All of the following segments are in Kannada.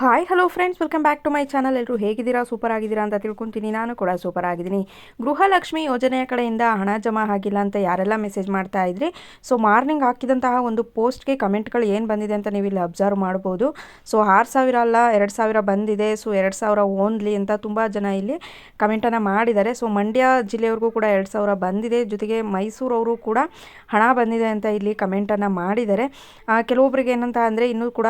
Hi hello friends welcome back to my channel ಎಲ್ಲರೂ ಹೇಗಿದ್ದೀರಾ? ಸೂಪರ್ ಆಗಿದ್ದೀರಾ ಅಂತ ತಿಳ್ಕೊತೀನಿ. ನಾನು ಕೂಡ ಸೂಪರ್ ಆಗಿದ್ದೀನಿ ಗೃಹಲಕ್ಷ್ಮಿ ಯೋಜನೆಯ ಕಡೆಯಿಂದ ಹಣ ಜಮಾ ಆಗಿಲ್ಲ ಅಂತ ಯಾರೆಲ್ಲ ಮೆಸೇಜ್ ಮಾಡ್ತಾ ಇದ್ರಿ? ಸೊ ಮಾರ್ನಿಂಗ್ ಹಾಕಿದಂತಹ ಒಂದು ಪೋಸ್ಟ್ಗೆ ಕಮೆಂಟ್ಗಳು ಏನು ಬಂದಿದೆ ಅಂತ ನೀವು ಇಲ್ಲಿ ಅಬ್ಸರ್ವ್ ಮಾಡ್ಬೋದು. ಸೊ ಆರು ಸಾವಿರ ಅಲ್ಲ, ಎರಡು ಸಾವಿರ ಬಂದಿದೆ. ಸೊ ಎರಡು ಸಾವಿರ ಓನ್ಲಿ ಅಂತ ತುಂಬ ಜನ ಇಲ್ಲಿ ಕಮೆಂಟನ್ನು ಮಾಡಿದ್ದಾರೆ. ಸೊ ಮಂಡ್ಯ ಜಿಲ್ಲೆಯವ್ರಿಗೂ ಕೂಡ ಎರಡು ಸಾವಿರ ಬಂದಿದೆ. ಜೊತೆಗೆ ಮೈಸೂರವರು ಕೂಡ ಹಣ ಬಂದಿದೆ ಅಂತ ಇಲ್ಲಿ ಕಮೆಂಟನ್ನು ಮಾಡಿದ್ದಾರೆ. ಕೆಲವೊಬ್ರಿಗೆ ಏನಂತ ಅಂದರೆ ಇನ್ನೂ ಕೂಡ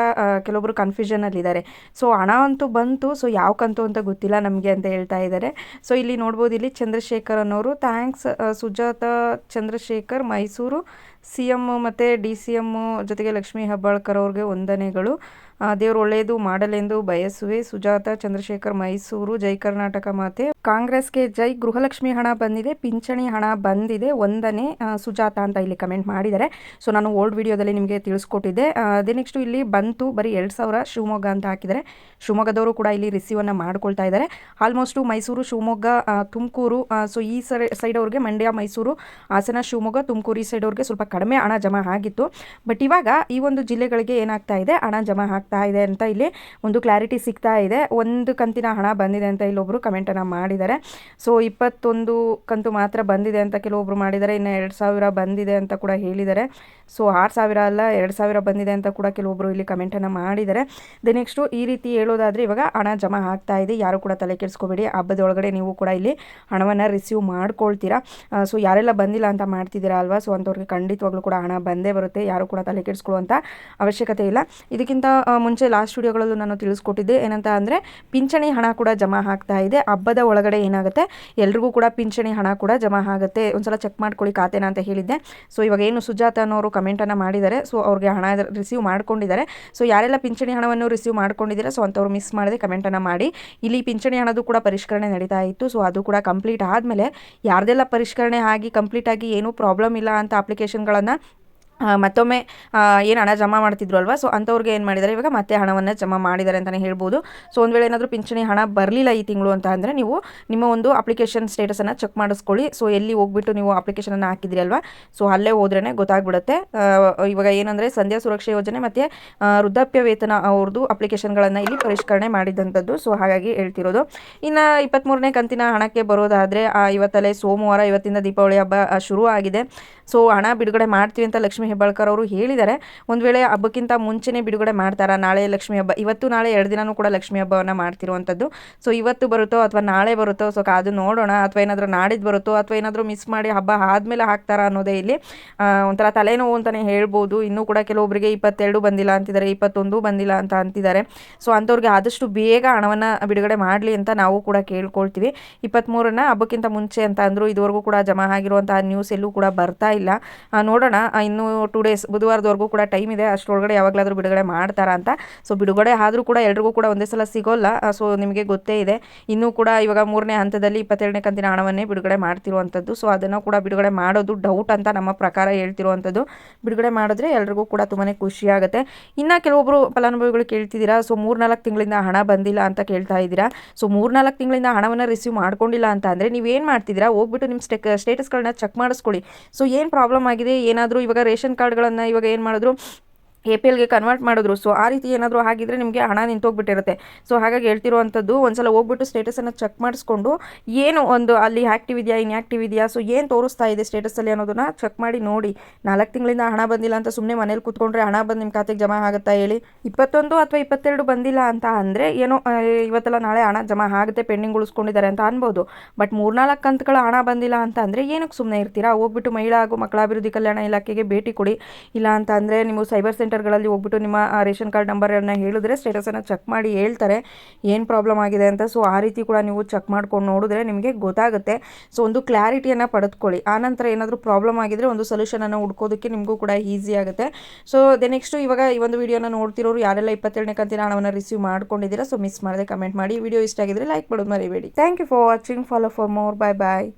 ಕೆಲವೊಬ್ಬರು ಕನ್ಫ್ಯೂಷನಲ್ಲಿದ್ದಾರೆ ಸೊ ಹಣ ಅಂತೂ ಬಂತು. ಸೊ ಯಾವ ಕಂತು ಅಂತ ಗೊತ್ತಿಲ್ಲ ನಮಗೆ ಅಂತ ಹೇಳ್ತಾ ಇದ್ದಾರೆ ಸೊ ಇಲ್ಲಿ ನೋಡ್ಬೋದು ಇಲ್ಲಿ ಚಂದ್ರಶೇಖರ್ ಅನ್ನೋರು. Thanks Sujata Chandrashekhar Mysuru C M ಮತ್ತು ಡಿ ಸಿ ಎಂ ಜೊತೆಗೆ ಲಕ್ಷ್ಮೀ ಹೆಬ್ಬಾಳ್ಕರ್ ಅವ್ರಿಗೆ ವಂದನೆಗಳು. ದೇವರು ಒಳ್ಳೆಯದು ಮಾಡಲೆಂದು ಬಯಸುವೆ. ಸುಜಾತ, ಚಂದ್ರಶೇಖರ್, ಮೈಸೂರು, ಜೈ ಕರ್ನಾಟಕ ಮಾತೆ. ಕಾಂಗ್ರೆಸ್ಗೆ ಜೈ ಗೃಹಲಕ್ಷ್ಮಿ ಹಣ ಬಂದಿದೆ, ಪಿಂಚಣಿ ಹಣ ಬಂದಿದೆ ಒಂದನೇ ಸುಜಾತ ಅಂತ ಇಲ್ಲಿ ಕಮೆಂಟ್ ಮಾಡಿದ್ದಾರೆ. ಸೊ, ನಾನು ಓಲ್ಡ್ ವಿಡಿಯೋದಲ್ಲಿ ನಿಮಗೆ ತಿಳಿಸ್ಕೊಟ್ಟಿದ್ದೆ. ಅದೇ ನೆಕ್ಸ್ಟು ಇಲ್ಲಿ ಬಂತು, ಬರೀ ಎರಡು ಸಾವಿರ ಶಿವಮೊಗ್ಗ ಅಂತ ಹಾಕಿದ್ದಾರೆ. ಶಿವಮೊಗ್ಗದವರು ಕೂಡ ಇಲ್ಲಿ ರಿಸೀವನ್ನು ಮಾಡ್ಕೊಳ್ತಾ ಇದ್ದಾರೆ. ಆಲ್ಮೋಸ್ಟು ಮೈಸೂರು, ಶಿವಮೊಗ್ಗ ತುಮಕೂರು ಸೊ ಈ ಸೈಡ್ ಅವ್ರಿಗೆ ಮಂಡ್ಯ, ಮೈಸೂರು, ಹಾಸನ, ಶಿವಮೊಗ್ಗ, ತುಮಕೂರು ಈ ಸೈಡ್ ಅವ್ರಿಗೆ ಸ್ವಲ್ಪ ಕಡಿಮೆ ಹಣ ಜಮಾ ಆಗಿತ್ತು. ಬಟ್ ಇವಾಗ ಈ ಒಂದು ಜಿಲ್ಲೆಗಳಿಗೆ ಏನಾಗ್ತಾ ಇದೆ? ಹಣ ಜಮಾ ಆಗ್ತಾ ಇದೆ ಅಂತ ಇಲ್ಲಿ ಒಂದು ಕ್ಲಾರಿಟಿ ಸಿಗ್ತಾ ಇದೆ. ಒಂದು ಕಂತಿನ ಹಣ ಬಂದಿದೆ ಅಂತ ಇಲ್ಲೊಬ್ಬರು ಕಮೆಂಟನ್ನು ಮಾಡಿದ್ದಾರೆ. ಸೊ ಇಪ್ಪತ್ತೊಂದು ಕಂತು ಮಾತ್ರ ಬಂದಿದೆ ಅಂತ ಕೆಲವೊಬ್ರು ಮಾಡಿದ್ದಾರೆ. ಇನ್ನು ಎರಡು ಸಾವಿರ ಬಂದಿದೆ ಅಂತ ಕೂಡ ಹೇಳಿದ್ದಾರೆ. ಸೊ ಆರು ಸಾವಿರ ಅಲ್ಲ, ಎರಡು ಸಾವಿರ ಬಂದಿದೆ ಅಂತ ಕೂಡ ಕೆಲವೊಬ್ರು ಇಲ್ಲಿ ಕಮೆಂಟನ್ನು ಮಾಡಿದ್ದಾರೆ. ದೆ ನೆಕ್ಸ್ಟು ಈ ರೀತಿ ಹೇಳೋದಾದರೆ ಇವಾಗ ಹಣ ಜಮಾ ಆಗ್ತಾ ಇದೆ. ಯಾರು ಕೂಡ ತಲೆ ಕೆಡಿಸ್ಕೋಬೇಡಿ. ಹಬ್ಬದೊಳಗಡೆ ನೀವು ಕೂಡ ಇಲ್ಲಿ ಹಣವನ್ನು ರಿಸೀವ್ ಮಾಡ್ಕೊಳ್ತೀರಾ. ಸೊ ಯಾರೆಲ್ಲ ಬಂದಿಲ್ಲ ಅಂತ ಮಾಡ್ತಿದ್ದೀರಾ ಅಲ್ವಾ? ಸೊ ಅಂಥವ್ರಿಗೆ ಖಂಡಿತವಾಗ್ಲೂ ಕೂಡ ಹಣ ಬಂದೇ ಬರುತ್ತೆ, ಯಾರು ಕೂಡ ತಲೆ ಕೆಡಿಸ್ಕೊಳ್ಳುವಂಥ ಅವಶ್ಯಕತೆ ಇಲ್ಲ. ಇದಕ್ಕಿಂತ ಮುಂಚೆ ಲಾಸ್ಟ್ ವಿಡಿಯೋಗಳಲ್ಲೂ ನಾನು ತಿಳಿಸ್ಕೊಟ್ಟಿದ್ದೆ, ಏನಂತ ಅಂದರೆ ಪಿಂಚಣಿ ಹಣ ಕೂಡ ಜಮಾ ಆಗ್ತಾ ಇದೆ. ಹಬ್ಬದ ಒಳಗಡೆ ಏನಾಗುತ್ತೆ, ಎಲ್ರಿಗೂ ಕೂಡ ಪಿಂಚಣಿ ಹಣ ಕೂಡ ಜಮಾ ಆಗುತ್ತೆ. ಒಂದ್ಸಲ ಚೆಕ್ ಮಾಡ್ಕೊಳ್ಳಿ ಖಾತೆನ ಅಂತ ಹೇಳಿದ್ದೆ. ಸೊ ಇವಾಗ ಏನು ಸುಜಾತ ಅನ್ನೋರು ಕಮೆಂಟನ್ನು ಮಾಡಿದ್ದಾರೆ. ಸೊ ಅವ್ರಿಗೆ ಹಣ ರಿಸೀವ್ ಮಾಡ್ಕೊಂಡಿದ್ದಾರೆ. ಸೊ ಯಾರೆಲ್ಲ ಪಿಂಚಣಿ ಹಣವನ್ನು ರಿಸೀವ್ ಮಾಡ್ಕೊಂಡಿದ್ದೀರಾ ಸೊ ಅಂಥವ್ರು ಮಿಸ್ ಮಾಡದೆ ಕಮೆಂಟನ್ನು ಮಾಡಿ. ಇಲ್ಲಿ ಪಿಂಚಣಿ ಹಣದು ಕೂಡ ಪರಿಷ್ಕರಣೆ ನಡೀತಾ ಇತ್ತು. ಸೊ ಅದು ಕೂಡ ಕಂಪ್ಲೀಟ್ ಆದಮೇಲೆ ಯಾರ್ದೆಲ್ಲ ಪರಿಷ್ಕರಣೆ ಆಗಿ ಕಂಪ್ಲೀಟ್ ಆಗಿ ಏನೂ ಪ್ರಾಬ್ಲಮ್ ಇಲ್ಲ ಅಂತ ಅಪ್ಲಿಕೇಶನ್ಗಳನ್ನು ಆ, ಮತ್ತೊಮ್ಮೆ ಏನು ಹಣ ಜಮಾ ಮಾಡ್ತಿದ್ರು ಅಲ್ವಾ? ಸೊ ಅಂಥವ್ರಿಗೆ ಏನು ಮಾಡಿದ್ದಾರೆ ಇವಾಗ ಮತ್ತೆ ಹಣವನ್ನು ಜಮಾ ಮಾಡಿದ್ದಾರೆ ಅಂತಲೇ ಹೇಳ್ಬೋದು. ಸೊ ಒಂದು ವೇಳೆ ಏನಾದರೂ ಪಿಂಚಣಿ ಹಣ ಬರಲಿಲ್ಲ ಈ ತಿಂಗಳು ಅಂತ ಅಂದರೆ ನೀವು ನಿಮ್ಮ ಒಂದು ಅಪ್ಲಿಕೇಶನ್ ಸ್ಟೇಟಸನ್ನು ಚೆಕ್ ಮಾಡಿಸ್ಕೊಳ್ಳಿ. ಸೊ ಎಲ್ಲಿ ಹೋಗ್ಬಿಟ್ಟು ನೀವು ಅಪ್ಲಿಕೇಶನನ್ನು ಹಾಕಿದ್ರಿ ಅಲ್ವಾ? ಸೊ ಅಲ್ಲೇ ಹೋದ್ರೇ ಗೊತ್ತಾಗ್ಬಿಡುತ್ತೆ. ಇವಾಗ ಏನಂದರೆ ಸಂಧ್ಯಾ ಸುರಕ್ಷಾ ಯೋಜನೆ ಮತ್ತು ವೃದ್ಧಾಪ್ಯ ವೇತನ ಅವ್ರದ್ದು ಅಪ್ಲಿಕೇಶನ್ಗಳನ್ನು ಇಲ್ಲಿ ಪರಿಷ್ಕರಣೆ ಮಾಡಿದಂಥದ್ದು. ಸೊ ಹಾಗಾಗಿ ಹೇಳ್ತಿರೋದು. ಇನ್ನು ಇಪ್ಪತ್ತ್ಮೂರನೇ ಕಂತಿನ ಹಣಕ್ಕೆ ಬರೋದಾದರೆ ಇವತ್ತಲ್ಲೇ ಸೋಮವಾರ, ಇವತ್ತಿಂದ ದೀಪಾವಳಿ ಹಬ್ಬ ಶುರು ಆಗಿದೆ ಸೊ ಹಣ ಬಿಡುಗಡೆ ಮಾಡ್ತೀವಿ ಅಂತ ಲಕ್ಷ್ಮೀ ಹೆಬ್ಬಾಳ್ಕರ್ ಅವರು ಹೇಳಿದ್ದಾರೆ, ಒಂದು ವೇಳೆ ಹಬ್ಬಕ್ಕಿಂತ ಮುಂಚೆನೇ ಬಿಡುಗಡೆ ಮಾಡ್ತಾರಾ? ನಾಳೆ ಲಕ್ಷ್ಮೀ ಹಬ್ಬ, ಇವತ್ತು ನಾಳೆ ಎರಡು ದಿನವೂ ಕೂಡ ಲಕ್ಷ್ಮಿ ಹಬ್ಬವನ್ನು ಮಾಡ್ತಿರುವಂಥದ್ದು ಸೊ ಇವತ್ತು ಬರುತ್ತೋ ಅಥವಾ ನಾಳೆ ಬರುತ್ತೋ ಸೊ ಕಾದು ನೋಡೋಣ. ಅಥವಾ ಏನಾದರೂ ನಾಡಿದ್ದು ಬರುತ್ತೋ, ಅಥವಾ ಏನಾದರೂ ಮಿಸ್ ಮಾಡಿ ಹಬ್ಬ ಆದಮೇಲೆ ಹಾಕ್ತಾರಾ ಅನ್ನೋದೇ ಇಲ್ಲಿ ಒಂಥರ ತಲೆನೋವು ಅಂತಲೇ ಹೇಳ್ಬೋದು. ಇನ್ನೂ ಕೂಡ ಕೆಲವೊಬ್ಬರಿಗೆ ಇಪ್ಪತ್ತೆರಡು ಬಂದಿಲ್ಲ ಅಂತಿದ್ದಾರೆ, ಇಪ್ಪತ್ತೊಂದು ಬಂದಿಲ್ಲ ಅಂತ ಅಂತಿದ್ದಾರೆ. ಸೊ ಅಂಥವ್ರಿಗೆ ಆದಷ್ಟು ಬೇಗ ಹಣವನ್ನು ಬಿಡುಗಡೆ ಮಾಡಲಿ ಅಂತ ನಾವು ಕೂಡ ಕೇಳ್ಕೊಳ್ತೀವಿ. ಇಪ್ಪತ್ತ್ಮೂರನ್ನ ಹಬ್ಬಕ್ಕಿಂತ ಮುಂಚೆ ಅಂತ ಅಂದರು, ಇದುವರೆಗೂ ಕೂಡ ಜಮಾ ಆಗಿರುವಂತಹ ನ್ಯೂಸ್ ಎಲ್ಲೂ ಕೂಡ ಬರ್ತಾ ಇಲ್ಲ. ನೋಡೋಣ. ಇನ್ನೂ ಟೂ ಡೇಸ್ ಬುಧವಾರದವರೆಗೂ ಕೂಡ ಟೈಮ್ ಇದೆ. ಅಷ್ಟರೊಳಗಡೆ ಯಾವಾಗಲಾದರೂ ಬಿಡುಗಡೆ ಮಾಡ್ತಾರಾ ಅಂತ. ಸೊ ಬಿಡುಗಡೆ ಆದರೂ ಕೂಡ ಎಲ್ರಿಗೂ ಕೂಡ ಒಂದೇ ಸಲ ಸಿಗೋಲ್ಲ. ಸೊ ನಿಮಗೆ ಗೊತ್ತೇ ಇದೆ. ಇನ್ನೂ ಕೂಡ ಇವಾಗ ಮೂರನೇ ಹಂತದಲ್ಲಿ ಇಪ್ಪತ್ತೆರಡನೇ ಕಂತಿನ ಹಣವನ್ನೇ ಬಿಡುಗಡೆ ಮಾಡ್ತಿರುವಂಥದ್ದು ಸೊ ಅದನ್ನು ಕೂಡ ಬಿಡುಗಡೆ ಮಾಡೋದು ಡೌಟ್ ಅಂತ ನಮ್ಮ ಪ್ರಕಾರ ಹೇಳ್ತಿರುವಂಥದ್ದು ಬಿಡುಗಡೆ ಮಾಡಿದ್ರೆ ಎಲ್ರಿಗೂ ಕೂಡ ತುಂಬಾ ಖುಷಿ ಆಗುತ್ತೆ. ಇನ್ನು ಕೆಲವೊಬ್ಬರು ಫಲಾನುಭವಿಗಳು ಕೇಳ್ತಿದ್ದೀರಾ ಸೊ ಮೂರ್ನಾಲ್ಕು ತಿಂಗಳಿಂದ ಹಣ ಬಂದಿಲ್ಲ ಅಂತ ಕೇಳ್ತಾ ಇದ್ದೀರಾ? ಸೊ ಮೂರ್ನಾಲ್ಕು ತಿಂಗಳಿಂದ ಹಣವನ್ನು ರಿಸೀವ್ ಮಾಡ್ಕೊಂಡಿಲ್ಲ ಅಂತ ಅಂದರೆ ನೀವೇನು ಮಾಡ್ತಿದ್ದೀರಾ? ಹೋಗ್ಬಿಟ್ಟು ನಿಮ್ಮ ಸ್ಟೆಕ್, ಸ್ಟೇಟಸ್ಗಳನ್ನ ಚೆಕ್ ಮಾಡಿಸ್ಕೊಳ್ಳಿ. ಸೊ ಏನು ಪ್ರಾಬ್ಲಮ್ ಆಗಿದೆ? ಏನಾದರೂ ಇವಾಗ ರೇಷನ್ ಕಾರ್ಡ್ಗಳನ್ನು ಇವಾಗ ಏನು ಮಾಡಿದ್ರು ಎ ಪಿ ಎಲ್ಗೆ ಕನ್ವರ್ಟ್ ಮಾಡಿದ್ರು. ಸೊ ಆ ರೀತಿ ಏನಾದರೂ ಆಗಿದ್ರೆ ನಿಮಗೆ ಹಣ ನಿಂತೋಗ್ಬಿಟ್ಟಿರುತ್ತೆ. ಸೊ ಹಾಗಾಗಿ ಹೇಳ್ತಿರುವಂಥದ್ದು ಒಂದ್ಸಲ ಹೋಗ್ಬಿಟ್ಟು ಸ್ಟೇಟಸನ್ನು ಚೆಕ್ ಮಾಡಿಸ್ಕೊಂಡು ಏನು ಒಂದು ಅಲ್ಲಿ ಆ್ಯಕ್ಟಿವ್ ಇದೆಯಾ ಇನ್ಯಾಕ್ಟಿವ್ ಇದೆಯಾ ಸೊ ಏನು ತೋರಿಸ್ತಾ ಇದೆ ಸ್ಟೇಟಸಲ್ಲಿ ಅನ್ನೋದನ್ನ ಚೆಕ್ ಮಾಡಿ ನೋಡಿ. ನಾಲ್ಕು ತಿಂಗಳಿಂದ ಹಣ ಬಂದಿಲ್ಲ ಅಂತ ಸುಮ್ಮನೆ ಮನೇಲಿ ಕೂತ್ಕೊಂಡ್ರೆ ಹಣ ಬಂದು ನಿಮ್ಮ ಖಾತೆಗೆ ಜಮಾ ಆಗುತ್ತಾ ಹೇಳಿ? ಇಪ್ಪತ್ತೊಂದು ಅಥವಾ ಇಪ್ಪತ್ತೆರಡು ಬಂದಿಲ್ಲ ಅಂತ ಅಂದರೆ ಏನೋ ಇವತ್ತೆಲ್ಲ ನಾಳೆ ಹಣ ಜಮಾ ಆಗುತ್ತೆ ಪೆಂಡಿಂಗ್ ಉಳಿಸ್ಕೊಂಡಿದ್ದಾರೆ ಅಂತ ಅನ್ಬೋದು. ಬಟ್ ಮೂರ್ನಾಲ್ಕು ಕಂತುಗಳ ಹಣ ಬಂದಿಲ್ಲ ಅಂತ ಅಂದರೆ ಏನಕ್ಕೆ ಸುಮ್ಮನೆ ಇರ್ತೀರಾ? ಹೋಗ್ಬಿಟ್ಟು ಮಹಿಳಾ ಹಾಗೂ ಮಕ್ಕಳ ಅಭಿವೃದ್ಧಿ ಕಲ್ಯಾಣ ಇಲಾಖೆಗೆ ಭೇಟಿ ಕೊಡಿ. ಇಲ್ಲ ಅಂತ ಅಂದರೆ ನೀವು ಸೈಬರ್ ಸೆಂಟರ್ಗಳಲ್ಲಿ ಹೋಗ್ಬಿಟ್ಟು ನಿಮ್ಮ ರೇಷನ್ ಕಾರ್ಡ್ ನಂಬರನ್ನು ಹೇಳಿದ್ರೆ ಸ್ಟೇಟಸನ್ನು ಚೆಕ್ ಮಾಡಿ ಹೇಳ್ತಾರೆ. ಏನು ಪ್ರಾಬ್ಲಮ್ ಆಗಿದೆ ಅಂತ ಸೊ, ಆ ರೀತಿ ಕೂಡ ನೀವು ಚೆಕ್ ಮಾಡ್ಕೊಂಡು ನೋಡಿದ್ರೆ ನಿಮಗೆ ಗೊತ್ತಾಗುತ್ತೆ. ಸೊ, ಒಂದು ಕ್ಲಾರಿಟಿಯನ್ನು ಪಡೆದುಕೊಳ್ಳಿ. ಆನಂತರ ಏನಾದರೂ ಪ್ರಾಬ್ಲಮ್ ಆಗಿದ್ರೆ ಒಂದು ಸೊಲ್ಯೂಷನನ್ನು ಹುಡ್ಕೋದಕ್ಕೆ ನಿಮಗೂ ಕೂಡ ಈಸಿ ಆಗುತ್ತೆ. ಸೊ, ದೆ ನೆಕ್ಸ್ಟು ಇವಾಗ ಈ ಒಂದು ವಿಡಿಯೋನ ನೋಡ್ತಿರೋರು ಯಾರೆಲ್ಲ ಇಪ್ಪತ್ತೆರಡನೇ ಕಂತಿನ ಹಣವನ್ನು ರಿಸೀವ್ ಮಾಡ್ಕೊಂಡಿದ್ದೀರಾ, ಸೊ, ಮಿಸ್ ಮಾಡದೆ ಕಮೆಂಟ್ ಮಾಡಿ. ವಿಡಿಯೋ ಇಷ್ಟ ಆಗಿದ್ರೆ ಲೈಕ್ ಮಾಡೋದು ಮರಿಬೇಡಿ. Thank you for watching. Follow for more. Bye bye.